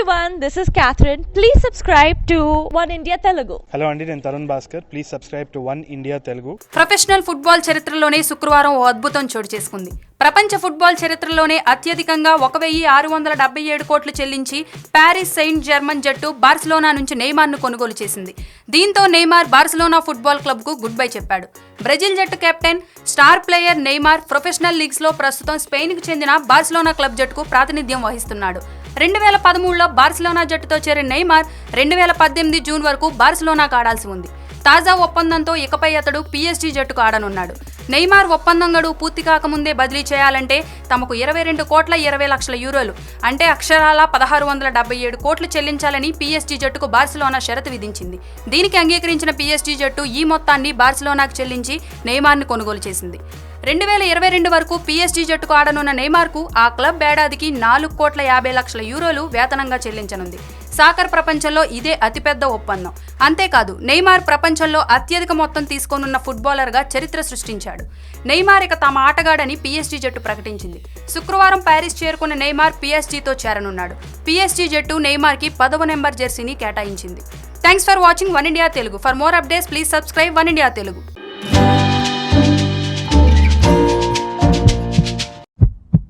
everyone, this is Catherine. Please subscribe to One India Telugu. Hello అండి నేను Tarun Bhaskar. Please subscribe to One India Telugu professional football చరిత్రలోనే శుక్రవారం ఓ అద్భుతం చోటు చేసుకుంది. ప్రపంచ ఫుట్బాల్ చరిత్రలోనే అత్యధికంగా ఒక వెయ్యి ఆరు వందల డెబ్బై ఏడు కోట్లు చెల్లించి ప్యారిస్ సెయింట్ జర్మన్ జట్టు బార్సిలోనా నుంచి నెయ్మార్ను కొనుగోలు చేసింది. దీంతో నెయ్మార్ బార్సిలోనా ఫుట్బాల్ క్లబ్కు గుడ్ బై చెప్పాడు. బ్రెజిల్ జట్టు captain star player Neymar professional లీగ్స్లో ప్రస్తుతం స్పెయిన్కు చెందిన బార్సిలోనా క్లబ్ జట్టుకు ప్రాతినిధ్యం వహిస్తున్నాడు. రెండు వేల పదమూడులో బార్సిలోనా జట్టుతో చేరిన నెయ్మార్ రెండు వేల పద్దెనిమిది జూన్ వరకు బార్సిలోనాకు ఆడాల్సి ఉంది. తాజా ఒప్పందంతో ఇకపై అతడు పీఎస్జీ జట్టుకు ఆడనున్నాడు. నెయ్మార్ ఒప్పందం గడువు పూర్తి కాకముందే బదిలీ చేయాలంటే తమకు ఇరవై రెండు కోట్ల ఇరవై లక్షల యూరోలు. అంటే అక్షరాల పదహారు వందల డెబ్బై ఏడు కోట్లు చెల్లించాలని పీఎస్జీ జట్టుకు బార్సిలోనా షరతు విధించింది. దీనికి అంగీకరించిన పీఎస్జీ జట్టు ఈ మొత్తాన్ని బార్సిలోనాకు చెల్లించి నెయ్మార్ను కొనుగోలు చేసింది. రెండు వేల ఇరవై రెండు వరకు పీఎస్జీ జట్టుకు ఆడనున్న నెయ్మార్కు ఆ క్లబ్ ఏడాదికి నాలుగు కోట్ల యాభై లక్షల యూరోలు వేతనంగా చెల్లించనుంది. సాకర్ ప్రపంచంలో ఇదే అతిపెద్ద ఒప్పందం. అంతేకాదు నెయ్మార్ ప్రపంచంలో అత్యధిక మొత్తం తీసుకోనున్న ఫుట్బాలర్గా చరిత్ర సృష్టించాడు. నెయ్మార్ ఇక తమ ఆటగాడని పీఎస్జీ జట్టు ప్రకటించింది. శుక్రవారం ప్యారిస్ చేరుకున్న నెయ్మార్ పీఎస్జీతో చేరనున్నాడు. పీఎస్జీ జట్టు నెయ్మార్కి పదవ నెంబర్ జెర్సీని కేటాయించింది. Thanks for watching One India Telugu. For more updates please subscribe One India Telugu.